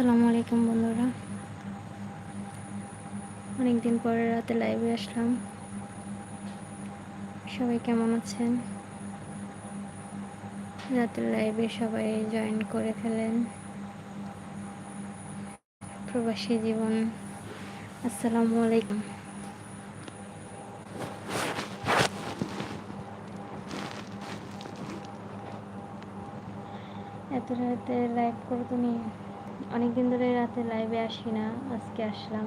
আসসালামু আলাইকুম বন্ধুরা। অনেকদিন পরে রাতে লাইভে আসলাম। সবাই কেমন আছেন? রাতের লাইভে সবাই জয়েন করে ফেলেন। প্রবাসী জীবন, আসসালামু আলাইকুম। এত রাতে লাইভ করো তুমি অনেকদিন ধরে রাতে লাইভে আসি না আজকে আসলাম।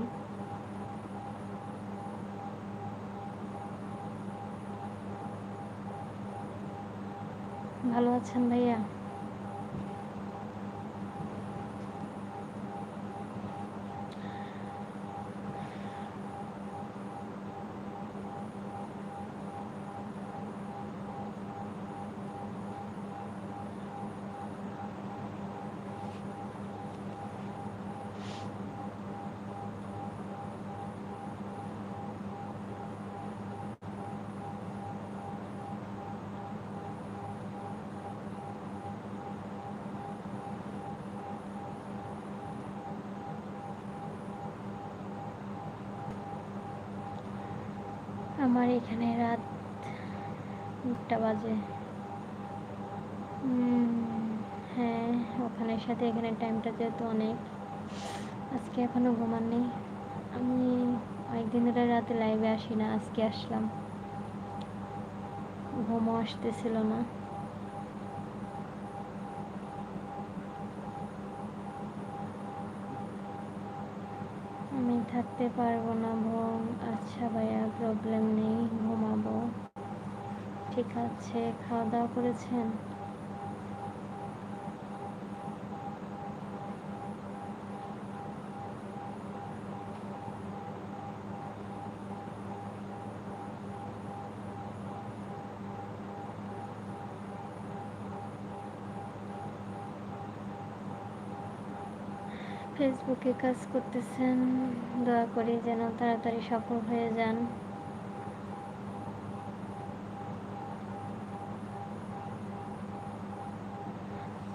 ভালো আছেন ভাইয়া? আমার এখানে রাত একটা বাজে। হ্যাঁ ওখানের সাথে এখানে টাইমটা যেহেতু অনেক, আজকে এখনও নেই। আমি অনেকদিন ধরে রাতে লাইভে আসি না, আজকে আসলাম। ঘুমও আসতেছিল না। আমি থাকতে পারব না বোন আচ্ছা ভাইয়া প্রবলেম নেই, ঘুমাবো। ঠিক আছে খাওয়া দাওয়া করেছেন? ফেসবুকে কাজ করতেছেন, দয়া করে যেন তাড়াতাড়ি সফল হয়ে যান।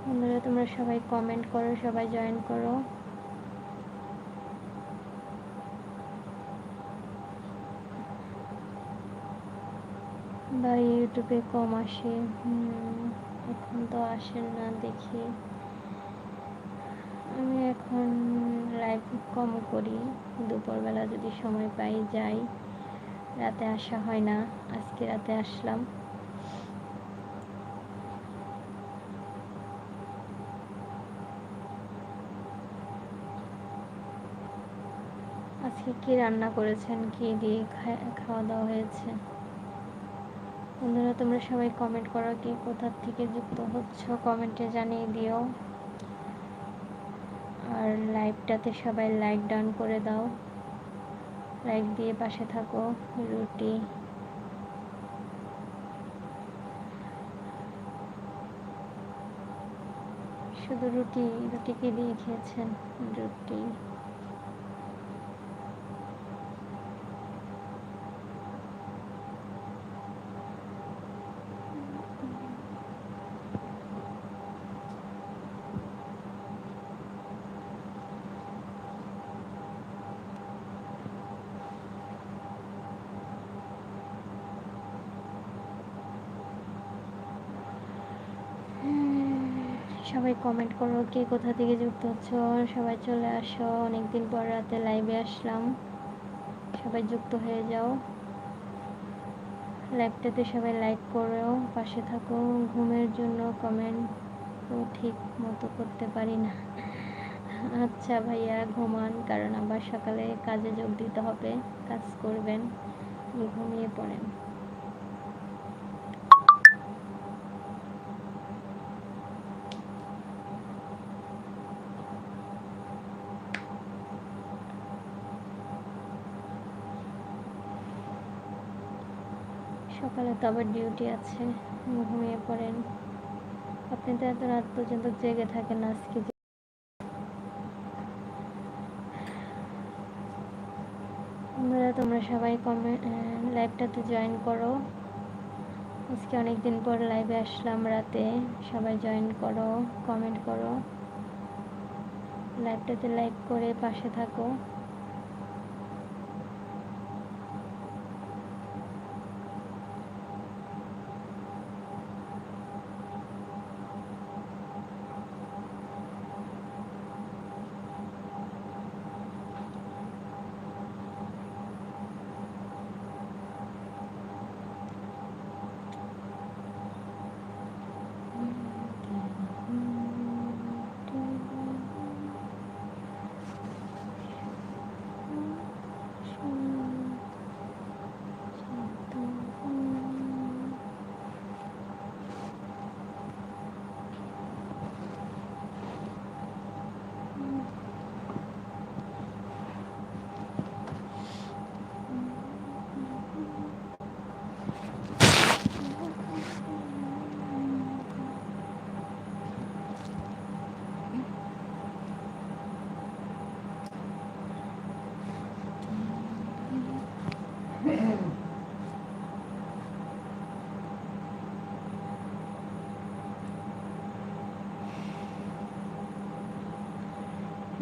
বন্ধুরা, তোমরা সবাই কমেন্ট করো, সবাই জয়েন করো। বা ইউটিউবে কম আসে। এখন তো আসেন না দেখি। আমি এখন লাইভ কম করি। দুপুরবেলা যদি সময় পাই, যাই। রাতে আসা হয় না। আজকে রাতে আসলাম। আজকে কি রান্না করেছেন? কি দিয়ে খাওয়া দাওয়া হয়েছে? বন্ধুরা, তোমরা সবাই কমেন্ট করো কি কোথার থেকে যুক্ত হচ্ছ? কমেন্টে জানিয়ে দিও। আর লাইভটাতে সবাই লাইক ডাউন করে দাও। লাইক দিয়ে পাশে থাকো, রুটি। শুধু রুটি, রুটিকে দিয়ে খেয়েছেন রুটি। সবাই কমেন্ট করো, কে কোথা থেকে যুক্ত হচ্ছ? সবাই চলে আসো, অনেকদিন পর রাতে লাইভে আসলাম। সবাই যুক্ত হয়ে যাও। লাইভটাতে সবাই লাইক করো, পাশে থাকো, ঘুমের জন্য কমেন্ট ঠিক মতো করতে পারি না। আচ্ছা ভাইয়া, ঘুমান, কারণ আবার সকালে কাজে যোগ দিতে হবে, কাজ করবেন, ঘুমিয়ে পড়েন। সকালে তো আবার ডিউটি আছে ঘুমিয়ে পড়েন। আপনি তো এত রাত পর্যন্ত জেগে থাকেন আজকে বন্ধুরা, তোমরা সবাই কমেন্ট লাইভটাতে জয়েন করো। আজকে অনেক দিন পর লাইভে আসলাম রাতে। সবাই জয়েন করো কমেন্ট করো। লাইভটাতে লাইক করে পাশে থাকো।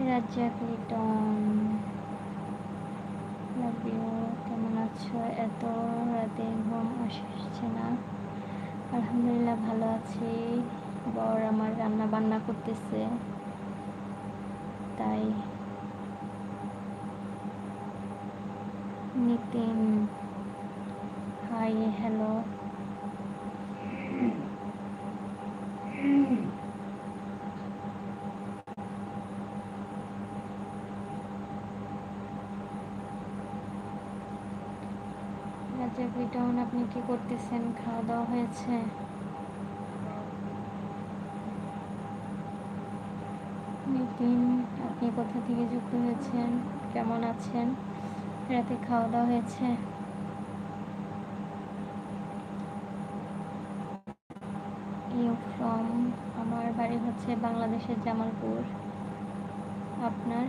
রাজ্জাক লিটন লাভ কেমন আছো? এত রাতে ঘুম আসছে না। আলহামদুলিল্লাহ ভালো আছি। বর আমার রান্না বান্না করতেছে। তাই নিতিন হাই হ্যালো লিটন আপনি কি করতেছেন? খাওয়া দাওয়া হয়েছে? নিতিন, আপনি কোথা থেকে যুক্ত হয়েছেন? কেমন আছেন? রাতে খাওয়া দাওয়া হয়েছে? আমার বাড়ি হচ্ছে বাংলাদেশের জামালপুর। আপনার?